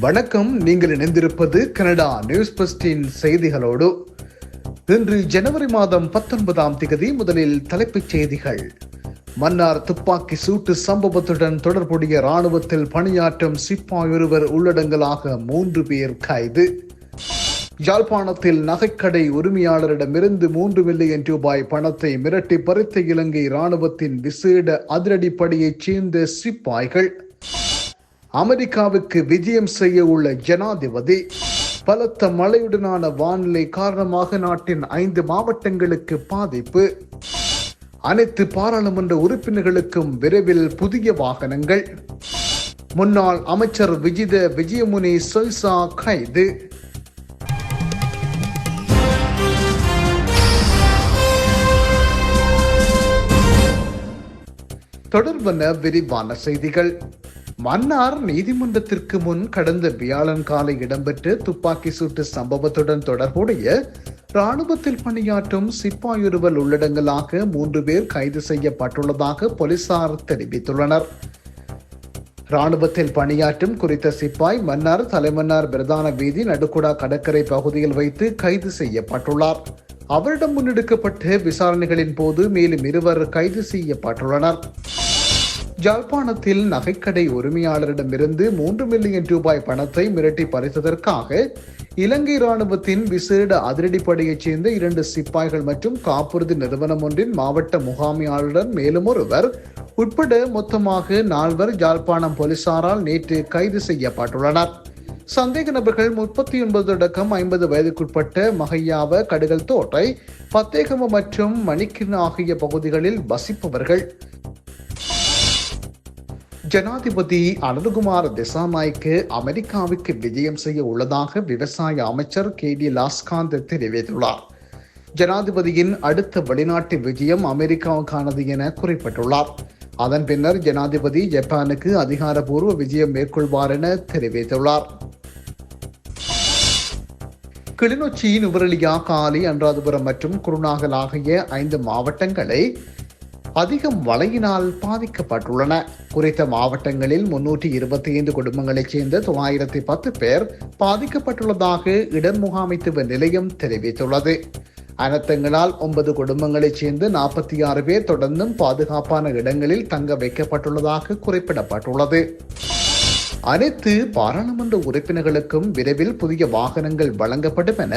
வணக்கம். நீங்கள் இணைந்திருப்பது கனடா நியூஸ் பஸ்டின் செய்திகளோடு. இன்று ஜனவரி மாதம் பத்தொன்பதாம் திகதி முதலில் தலைப்புச் செய்திகள். மன்னார் துப்பாக்கி சூட்டு சம்பவத்துடன் தொடர்புடைய ராணுவத்தில் பணியாற்றும் சிப்பாய் ஒருவர் உள்ளடங்கலாக மூன்று பேர் கைது. யாழ்ப்பாணத்தில் நகைக்கடை உரிமையாளரிடமிருந்து மூன்று மில்லியன் ரூபாய் பணத்தை மிரட்டி பறித்த இலங்கை ராணுவத்தின் விசேட அதிரடிப்படையைச் சேர்ந்த சிப்பாய்கள். அமெரிக்காவுக்கு விஜயம் செய்ய உள்ள ஜனாதிபதி பலத்த மழையுடனான வானிலை காரணமாக நாட்டின் ஐந்து மாவட்டங்களுக்கு பாதிப்பு. அனைத்து பாராளுமன்ற உறுப்பினர்களுக்கும் விரைவில் புதிய வாகனங்கள். முன்னாள் அமைச்சர் விஜித விஜயமுனி சொய்சா கைது. தொடர்பன விரிவான செய்திகள். மன்னார் நீதிமன்றத்திற்கு முன் கடந்த வியாழன் காலை இடம்பெற்ற துப்பாக்கி சூட்டு சம்பவத்துடன் தொடர்புடைய ராணுவத்தில் பணியாற்றும் சிப்பாயொருவர் உள்ளடங்கலாக மூன்று பேர் கைது செய்யப்பட்டுள்ளதாக போலீசார் தெரிவித்துள்ளனர். ராணுவத்தில் பணியாற்றும் குறித்த சிப்பாய் மன்னார் தலைமன்னார் பிரதான வீதி நடுக்குடா கடற்கரை பகுதியில் வைத்து கைது செய்யப்பட்டுள்ளார். அவரிடம் முன்னெடுக்கப்பட்ட விசாரணைகளின் போது மேலும் இருவர் கைது செய்யப்பட்டுள்ளனர். ஜாழ்ப்பாணத்தில் நகைக்கடை உரிமையாளரிடமிருந்து மூன்று மில்லியன் ரூபாய் பணத்தை மிரட்டி பறித்ததற்காக இலங்கை ராணுவத்தின் விசேட அதிரடிப்படையைச் சேர்ந்த இரண்டு சிப்பாய்கள் மற்றும் காப்புறுதி நிறுவனம் ஒன்றின் மாவட்ட முகாமியாளருடன் மேலும் ஒருவர் உட்பட மொத்தமாக நால்வர் ஜாழ்ப்பாணம் போலீசாரால் நேற்று கைது செய்யப்பட்டுள்ளனர். சந்தேக நபர்கள் முப்பத்தி ஒன்பது அடக்கம் ஐம்பது வயதுக்குட்பட்ட மகையாவ கடுகல் தோட்டை பத்தேகம மற்றும் மணிக்கின் ஆகிய பகுதிகளில் வசிப்பவர்கள். ஜனாதிபதி அனுகுமார் திசாநாய்க்கு அமெரிக்காவுக்கு விஜயம் செய்ய உள்ளதாக விவசாய அமைச்சர் கே டி லாஸ்காந்த் தெரிவித்துள்ளார். ஜனாதிபதியின் அடுத்த வெளிநாட்டு விஜயம் அமெரிக்காவுக்கானது என குறிப்பிட்டுள்ளார். அதன் பின்னர் ஜனாதிபதி ஜப்பானுக்கு அதிகாரப்பூர்வ விஜயம் மேற்கொள்வார் என தெரிவித்துள்ளார். கிளிநொச்சி நுவரெலியா காலி அன்றாதபுரம் மற்றும் குருநாகல் ஆகிய ஐந்து மாவட்டங்களை அதிகம் மழையினால் பாதிக்கப்பட்டுள்ளன. குறித்த மாவட்டங்களில் முன்னூற்றி இருபத்தி ஐந்து குடும்பங்களைச் சேர்ந்த தொள்ளாயிரத்தி பத்து பேர் பாதிக்கப்பட்டுள்ளதாக இடர் முகாமைத்துவ நிலையம் தெரிவித்துள்ளது. அனர்த்தங்களால் ஒன்பது குடும்பங்களைச் சேர்ந்து நாற்பத்தி ஆறு பேர் தொடர்ந்தும் பாதுகாப்பான இடங்களில் தங்க வைக்கப்பட்டுள்ளதாக குறிப்பிடப்பட்டுள்ளது. அனைத்து பாராளுமன்ற உறுப்பினர்களுக்கும் விரைவில் புதிய வாகனங்கள் வழங்கப்படும் என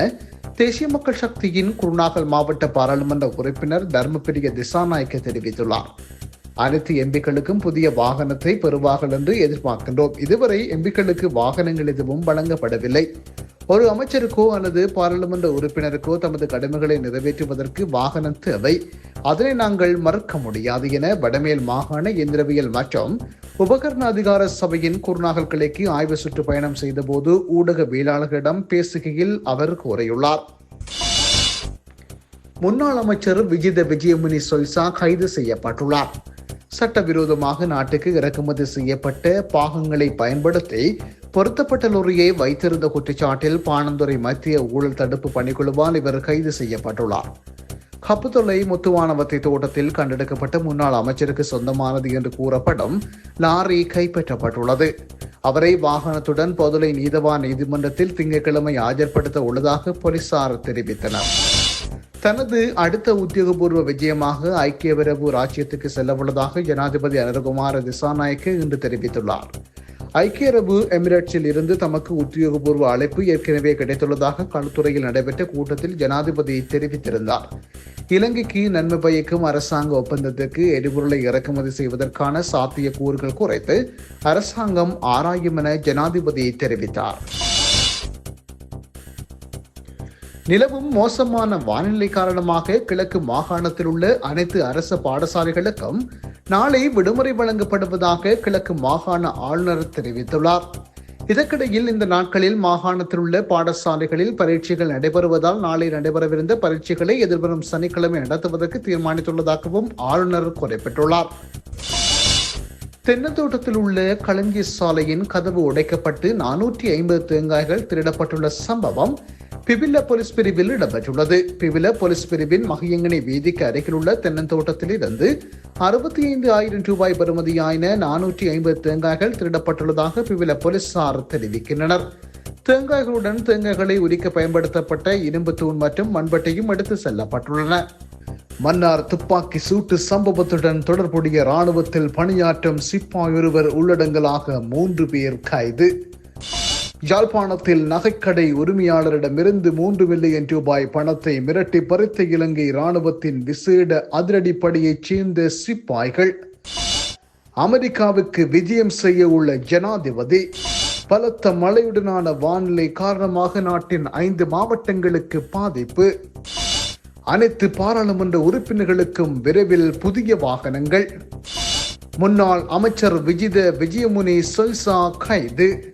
தேசிய மக்கள் சக்தியின் குருநாகல் மாவட்ட பாராளுமன்ற உறுப்பினர் தர்மபிரிய திசாநாயக்க தெரிவித்துள்ளார். அனைத்து எம்பிக்களுக்கும் புதிய வாகனத்தை பெறுவார்கள் என்று எதிர்பார்க்கின்றோம். இதுவரை எம்பிக்களுக்கு வாகனங்கள் எதுவும் வழங்கப்படவில்லை. ஒரு அமைச்சருக்கோ அல்லது பாராளுமன்ற உறுப்பினருக்கோ தமது கடமைகளை நிறைவேற்றுவதற்கு வாகனம் தேவை. அதனை நாங்கள் மறுக்க முடியாது என வடமேல் மாகாண இயந்திரவியல் மற்றும் உபகரண அதிகார சபையின் குருநாகல் கிளைக்கு ஆய்வு சுற்றுப்பயணம் செய்தபோது ஊடகவியலாளர்களிடம் பேசுகையில் அவர் கூறியுள்ளார். முன்னாள் அமைச்சர் விஜித விஜயமுனி சொய்சா கைது செய்யப்பட்டுள்ளார். சட்டவிரோதமாக நாட்டுக்கு இறக்குமதி செய்யப்பட்ட பாகங்களை பயன்படுத்தி பொருத்தப்பட்ட லொரியை வைத்திருந்த குற்றச்சாட்டில் பாணந்துறை மத்திய ஊழல் தடுப்பு பணிக்குழுவால் இவர் கைது செய்யப்பட்டுள்ளார். கப்புத்தொலை முத்துவானவத்தை தோட்டத்தில் கண்டெடுக்கப்பட்ட முன்னாள் அமைச்சருக்கு சொந்தமானது என்று கூறப்படும் லாரி கைப்பற்றப்பட்டுள்ளது. அவரை வாகனத்துடன் பொதுளை நீதவான் நீதிமன்றத்தில் திங்கட்கிழமை ஆஜர்படுத்த உள்ளதாக போலீசார் தெரிவித்தனர். தனது அடுத்த உத்தியோகபூர்வ விஜயமாக ஐக்கிய பிரபு ராஜ்யத்துக்கு செல்லவுள்ளதாக ஜனாதிபதி அனுகுமார திசாநாயக்க இன்று தெரிவித்துள்ளார். ஐக்கிய அரபு எமிரேட்ஸில் இருந்து தமக்கு உத்தியோகபூர்வ அழைப்பு ஏற்கனவே கிடைத்துள்ளதாக களுத்துறையில் நடைபெற்ற கூட்டத்தில் ஜனாதிபதி தெரிவித்திருந்தார். இலங்கைக்கு நன்மை பயக்கும் அரசாங்க ஒப்பந்தத்திற்கு எரிபொருளை இறக்குமதி செய்வதற்கான சாத்திய கூறுகள் குறைத்து அரசாங்கம் ஆராயும் என ஜனாதிபதி தெரிவித்தார். நிலவும் மோசமான வானிலை காரணமாக கிழக்கு மாகாணத்தில் உள்ள அனைத்து அரசு பாடசாலைகளுக்கும் நாளை விடுமுறை வழங்கப்படுவதாக கிழக்கு மாகாண ஆளுநர் தெரிவித்துள்ளார். இதற்கிடையில் இந்த நாட்களில் மாகாணத்தில் உள்ள பாடசாலைகளில் பரீட்சைகள் நடைபெறுவதால் நாளை நடைபெறவிருந்த பரீட்சைகளை எதிர்வரும் சனிக்கிழமை நடத்துவதற்கு தீர்மானித்துள்ளதாகவும் ஆளுநர் குறிப்பிட்டுள்ளார். தென்னந்தோட்டத்தில் உள்ள களஞ்சி சாலையின் கதவு உடைக்கப்பட்டு நானூற்றி ஐம்பது தேங்காய்கள் திருடப்பட்டுள்ள சம்பவம் பிபில போலீஸ் பிரிவில் இடம்பெற்றுள்ளது. பிபில போலீஸ் பிரிவின் மகியங்கனை வீதிக்கு அருகிலுள்ள தென்னந்தோட்டத்தில் இருந்து அறுபத்தி ஐந்து ஆயிரம் ரூபாய் பெறுமதியான நானூற்றி ஐம்பது தேங்காய்கள் திருடப்பட்டுள்ளதாக பிபில போலீசார் தெரிவிக்கின்றனர். தேங்காய்களுடன் தேங்காய்களை உரிக்க பயன்படுத்தப்பட்ட இரும்பு தூண் மற்றும் மண்பட்டையும் எடுத்து செல்லப்பட்டுள்ளன. மன்னார் துப்பாக்கி சூட்டு சம்பவத்துடன் தொடர்புடைய ராணுவத்தில் பணியாற்றும் சிப்பாய் ஒருவர் உள்ளடங்கலாக மூன்று பேர் கைது. யாழ்ப்பாணத்தில் நகைக்கடை உரிமையாளரிடமிருந்து மூன்று மில்லியன் ரூபாய் பணத்தை மிரட்டி பறித்த இலங்கை இராணுவத்தின் விசேட அதிரடிப்படையைச் சேர்ந்த சிப்பாய்கள். அமெரிக்காவுக்கு விஜயம் செய்ய உள்ள ஜனாதிபதி. பலத்த மழையுடனான வானிலை காரணமாக நாட்டின் ஐந்து மாவட்டங்களுக்கு பாதிப்பு. அனைத்து பாராளுமன்ற உறுப்பினர்களுக்கும் விரைவில் புதிய வாகனங்கள். முன்னாள் அமைச்சர் விஜித விஜயமுனி சொல்சா கைது.